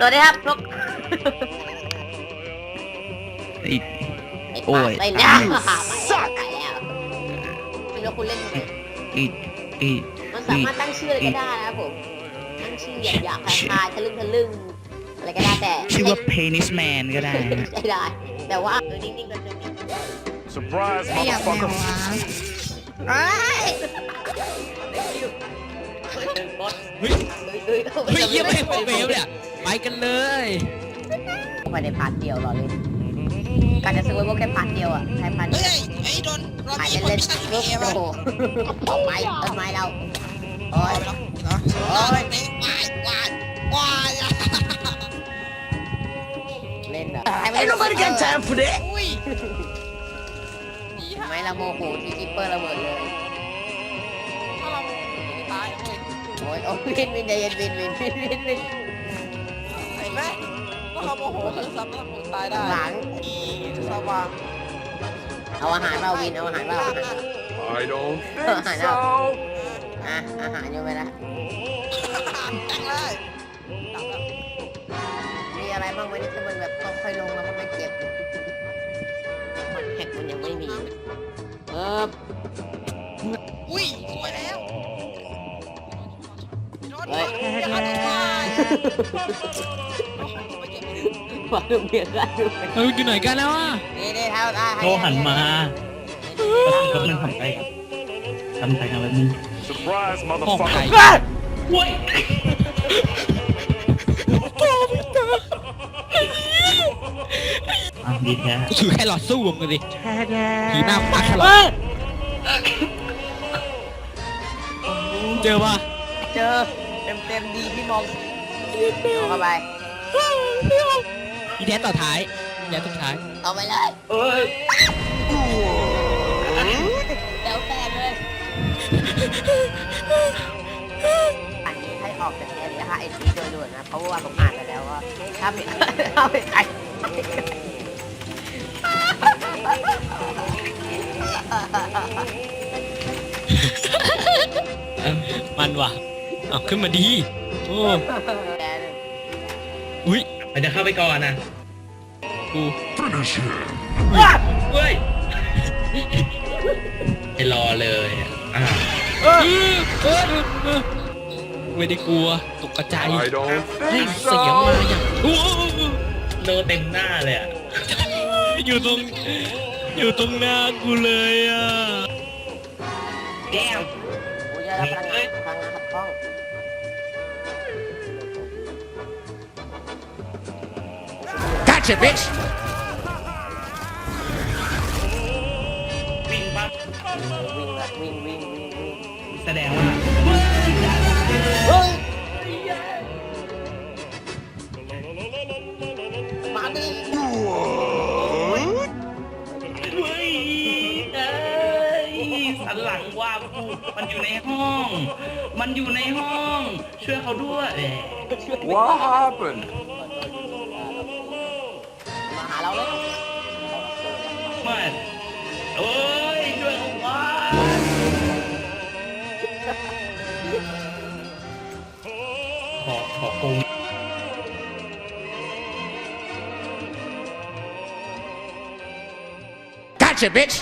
สวัสดีครับพวกอีกไอ้ โอ้ปากยไปแล้วไปแล้วไปแล้วไม่รู้คุณเล่นทำไมอีกอีกมันสามารถตั้งชื่ออะไรก็ได้นะครับผมตั้งชื่อหยาบๆคลายๆทะลึ่งทะลึ่งอะไรก็ได้แต่ชื่อว่า penis man ก็ได้นะใช่ได้ แต่ว่าเออนิ่งๆก็จะมี Surprise, ไม่อยากแมว motherfucker. วะเอ้ยเฮ้ยดึงบอสเฮ้ยเฮ้ยเฮ้ยเยี่ยมเลยเวฟเนี่ย ไปกันเลยไปในพาร์ทเดียวเหรอเลยการจะซื้อไว้พวกแค่พาร์ทเดียวอะแค่พาร์ทเดีเฮ้ยวยไอ้โดนรอบขายนี้เล่นคนๆไม่ปุ๊ใช่บเอโอ้วะโหต้นไม้ต้นไม้เราโอ้ยเหรอโอ้ยไม่วายวายวายอะเล่นแบบไอ้น Ain't nobody got time for that. อุ้ยไม่ละโมโหที่คิปเปอร์ระเบิดเลย ถ้าเราไม่ตายนะเว้ยโอ้ยโอ้ยวินวินใจเย็นวินวินวินวินวินเห็น ไหมถ้าเราโมโหคือสามารถหมดตายได้หลัง อีสว่างเอาอาหารเปล่าวินเอาอาหารเปล่าอาหาร I don't Ờ, think I so. อะอาหารอยู่ไหมล่ะจังเลยดับแล้วมีอะไรบ้างไหมที่มันแบบต้องค่อยลงแล้วมันไม่เจ็บมันแหกมันยังไม่มีเอออุ้ยสวยแล้วโดนเฮ้ยอย่าเอาตัว ไปไปเก็บไปดิวางเบียร์กันด้วยเฮ้ยอยู่ไหนกันแล้วอะนี่นี่เท้าตาโทรหันมาก็มันทำไปทำไปกันแบบนึง Surprise, ห้องไก่ motherfucker. ว้ยอะดีแท้กูถือแค่หลอดสู้มึงกันดิผีหน้าปากแค่หลอดเจอป่ะเจอเต็มเต็มๆดีที่มอง เอาเข้าไป อีแดนต่อท้ายอีแดนต่อท้าย เอาไปเลยเอ้ยแล้วแต่เลยอันนี้ให้ออกจากเกมนะคะไอซีโดยด่วนนะเพราะว่าผมอ่านไปแล้วว่าถ้าไม่ถ้าไม่ใครมันว่ะเอาขึ้นมาดี โอ้แกเลยอุ้ยมันจะเข้าไปก่อนนะกู Finish him. เฮ้ยไปรอเลยอะเออเออเออไม่ได้กลัวตกกระจาย I don't เฮ้ย think เสียงมา so. อย่างโอ้โหโดนเต็มหน้าเลยอะอยู่ตรง อยู่ตรงหน้ากูเลยอะ แก้วกูจะรับพลังงานพลังงานขัดข้อง Gotcha, bitch. วิ่งปั๊บวิ่งวิ่งวิ่งวิ่งวิ่งแสดงว่าเฮ้ยมาดิเฮ้ยเอ้ยสันหลังว่ากูมันอยู่ในห้อง มันอยู่ในห้อง ช่วยเขาด้วย What happened? มาหาเราเลยมาเอ้ยช่วยเขาก่อนขอขอโกง Gotcha, bitch.